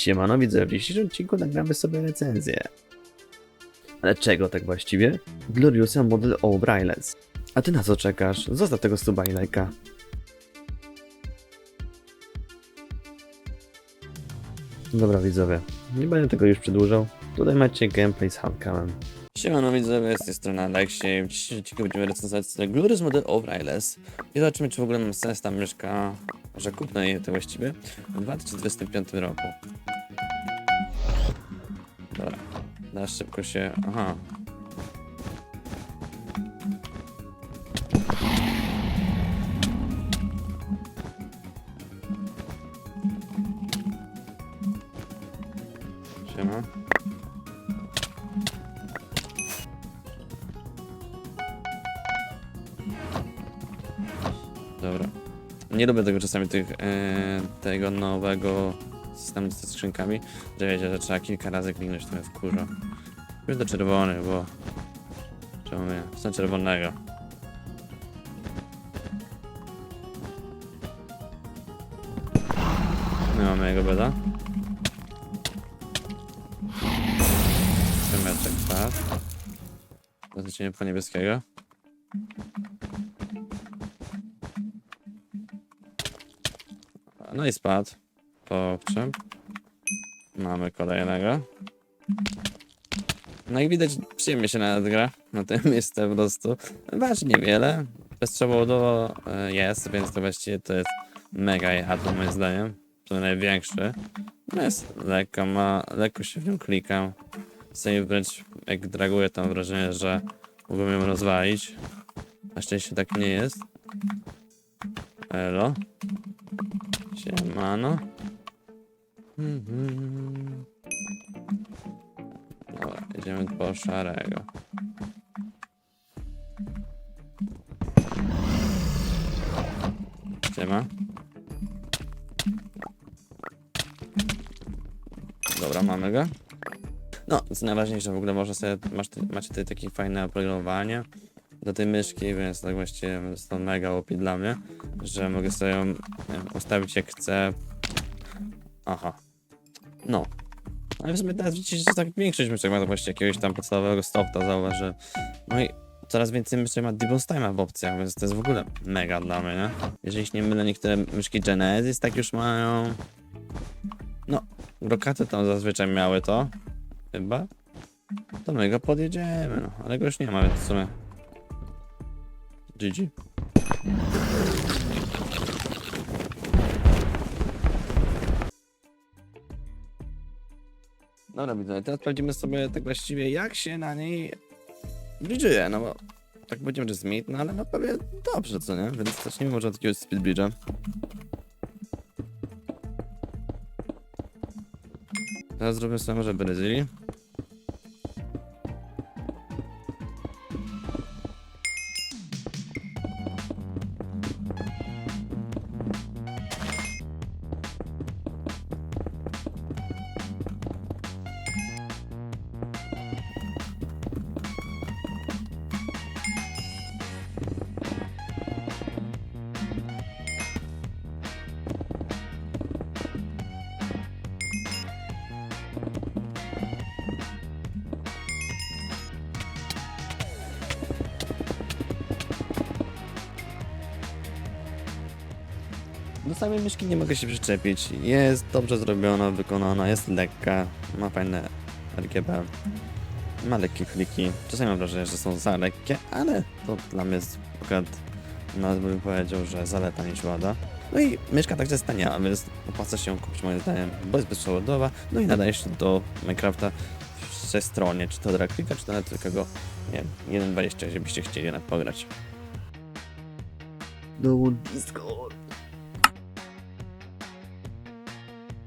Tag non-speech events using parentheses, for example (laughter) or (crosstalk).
Siemano, widzę, w dzisiejszym odcinku nagramy sobie recenzję. Ale czego tak właściwie? Gloriusa Model O'Brien's. A ty na co czekasz? Zostaw tego suba i lajka. Dobra widzowie, nie będę tego już przedłużał. Tutaj macie gameplay z Handcamem. Siemano widzowie, z tej strony Aleksie. W dzisiejszym odcinku będziemy recenzować Glorious Model O'Reilly's i zobaczymy, czy w ogóle mam sens tam mieszka, że kupno je to właściwie w 2025 roku. Teraz szybko się... aha. Siema. Dobra. Nie lubię tego czasami tych, e, tego nowego systemu ze skrzynkami, że wiecie, że trzeba kilka razy kliknąć, to mnie wkurza. Już do czerwony, bo... Czemu nie? Chcę czerwonego. Nie mamy jego beda. Przemeczek, tak. Zaznaczenie po niebieskiego. No i spadł. Czym? Mamy kolejnego. No i widać, przyjemnie się nawet gra na tym (laughs) miejscu po prostu. Waży niewiele. Bezprzewodowo e, jest, więc to właściwie to jest mega jechadło moim zdaniem. To największy. No jest lekko, ma, lekko się w nim klikam. Sobie wręcz jak draguję, to mam wrażenie, że mógłbym ją rozwalić. Na szczęście tak nie jest. Elo. Siemano. Dobra, idziemy po szarego. Siema. Dobra, mamy go. No, co najważniejsze, w ogóle można sobie, masz, macie tutaj takie fajne oprogramowanie do tej myszki, więc tak właściwie jest to mega OP dla mnie, że mogę sobie ją ustawić jak chcę. Aha. No. Ale w sumie teraz widzicie, że tak większość myszek ma właściwie jakiegoś tam podstawowego softa, zauważ, że no i coraz więcej myszek ma Debug Time'a w opcjach, więc to jest w ogóle mega dla mnie, nie? Jeżeli się nie mylę, niektóre myszki Genesis tak już mają. No, brokaty tam zazwyczaj miały to, chyba. To my go podjedziemy, no, ale go już nie ma, więc w sumie GG. Dobra. Teraz sprawdzimy sobie tak właściwie, jak się na niej bridge'uje, no bo tak powiedziałem, że Smith, no ale no pewnie dobrze, co nie? Więc zacznijmy może od jakiegoś speed bridge'a. Teraz zrobimy sobie może Brazylii. Do samej myszki nie mogę się przyczepić. Jest dobrze zrobiona, wykonana, jest lekka, ma fajne RGB, ma lekkie kliki. Czasami mam wrażenie, że są za lekkie, ale to dla mnie jest akurat, nawet bym powiedział, że zaleta niż wada. No i myszka także jest tania, więc opłaca się ją kupić moim zdaniem, bo jest bezprzewodowa, no i nadaje się do Minecrafta stronie, czy to Draklika, czy to nawet tylko, nie wiem, 1.20, żebyście chcieli jednak pograć. No Discord.